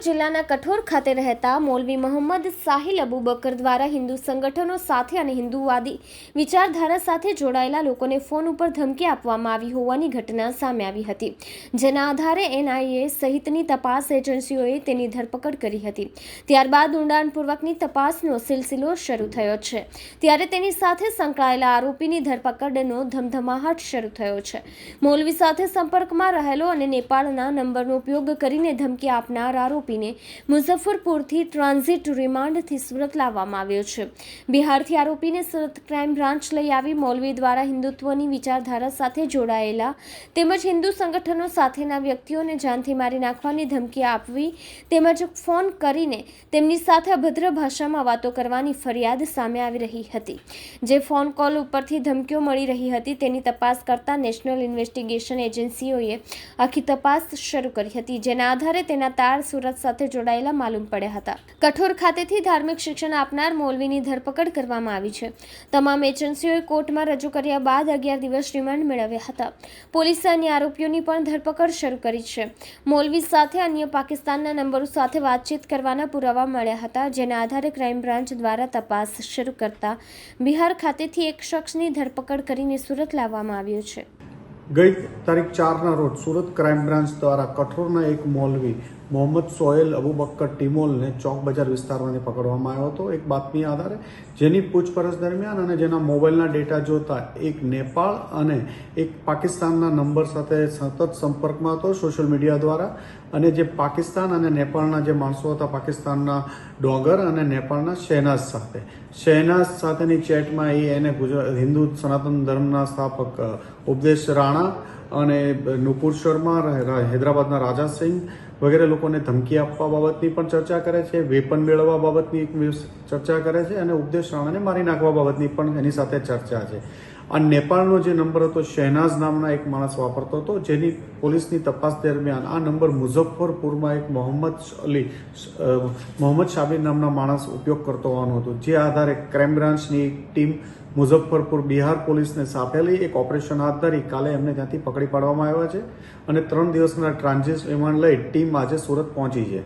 જિલ્લાના કઠોર ખાતે રહેતા મૌલવી મોહમ્મદ સાહિલ અબુબકર દ્વારા હિન્દુ સંગઠનો સાથે અને હિન્દુવાદી વિચારધારા સાથે જોડાયેલા લોકોને ફોન ઉપર ધમકી આપવામાં આવી હોવાની ઘટના સામે આવી હતી, જેના આધારે એનઆઈએ સહિતની તપાસ એજન્સીઓએ તેની ધરપકડ કરી હતી. ત્યારબાદ ઊંડાણપૂર્વકની તપાસનો સિલસિલો શરૂ થયો છે. ત્યારે તેની સાથે સંકળાયેલા આરોપીની ધરપકડનો ધમધમાહટ શરૂ થયો છે. મૌલવી સાથે સંપર્કમાં રહેલો અને નેપાળના નંબરનો ઉપયોગ કરીને ધમકી આપનાર આરોપીને મુઝફ્ફરપુરથી ટ્રાન્ઝિટ રિમાન્ડથી સુરત લાવવામાં આવ્યો છે. બિહારથી આરોપીને સુરત ક્રાઇમ બ્રાન્ચ લઈ આવી મૌલવી દ્વારા હિન્દુત્વની વિચારધારા સાથે જોડાયેલા તેમજ હિન્દુ સંગઠનો સાથેના વ્યક્તિઓને જાનથી મારી નાખવાની ધમકી આપવી તેમજ ફોન કરીને તેમની સાથે અભદ્ર ભાષામાં વાતો કરવાની ફરિયાદ સામે આવી રહી હતી. જે ફોન કોલ ઉપરથી ધમકીઓ મળી રહી હતી તેની તપાસ કરતા નેશનલ ઇન્વેસ્ટિગેશન એજન્સીઓએ આખી તપાસ શરૂ કરી હતી, જેના આધારે તેના તાર સુરત સાથે જોડાયેલા માલુમ પડ્યા હતા. કઠોર ખાતેથી ધાર્મિક શિક્ષણ આપનાર મોલવીની ધરપકડ કરવામાં આવી છે. તમામ એજન્સીઓએ કોર્ટમાં રજૂ કર્યા બાદ અગિયાર દિવસ રિમાન્ડ મેળવ્યા હતા. પોલીસે અન્ય આરોપીઓની પણ ધરપકડ શરૂ કરી છે. મોલવી સાથે અન્ય પાકિસ્તાનના નંબરો સાથે વાતચીત કરવાના પુરાવા મળ્યા હતા, જેના આધારે ક્રાઇમ બ્રાન્ચ દ્વારા તપાસ શરૂ કરતા બિહાર ખાતેથી એક શખ્સની ધરપકડ કરીને સુરત લાવવામાં આવ્યો છે. ગઈ તારીખ ચારના રોજ સુરત ક્રાઇમ બ્રાન્ચ દ્વારા કઠોરના એક મૌલવી મોહમ્મદ સોહેલ અબુબક્કર ટિમોલને ચોક બજાર વિસ્તારમાંથી પકડવામાં આવ્યો હતો. એક બાતમી આધારે જેની પૂછપરછ દરમિયાન અને જેના મોબાઈલના ડેટા જોતા એક નેપાળ અને એક પાકિસ્તાનના નંબર સાથે સતત સંપર્કમાં હતો સોશિયલ મીડિયા દ્વારા. અને જે પાકિસ્તાન અને નેપાળના જે માણસો હતા, પાકિસ્તાનના ડોગર અને નેપાળના શહેનાઝ સાથે. શહેનાઝ સાથેની ચેટમાં એ એને ગુજરાત હિન્દુ સનાતન ધર્મના સ્થાપક ઉપદેશ રાણા અને નુપુર શર્મા હૈદરાબાદના રાજા સિંહ વગેરે લોકોને ધમકી આપવા બાબતની પણ ચર્ચા કરે છે. વેપન મેળવવા બાબતની એક ચર્ચા કરે છે અને ઉપદેશ રાણાને મારી નાખવા બાબતની પણ એની સાથે ચર્ચા છે. આ નેપાળનો જે નંબર હતો, શહેનાઝ નામના એક માણસ વાપરતો હતો, જેની પોલીસની તપાસ દરમિયાન આ નંબર મુઝફ્ફરપુરમાં એક મોહમ્મદ અલી મોહમ્મદ શાબીર નામના માણસ ઉપયોગ કરતો હોવાનું હતું. જે આધારે ક્રાઇમ બ્રાન્ચની ટીમ મુઝફ્ફરપુર બિહાર પોલીસને સાપેલી એક ઓપરેશન હાથ ધરી કાલે એમને ત્યાંથી પકડી પાડવામાં આવ્યા છે અને ત્રણ દિવસના ટ્રાન્ઝિટ રિમાન્ડ લઈ ટીમ આજે સુરત પહોંચી છે.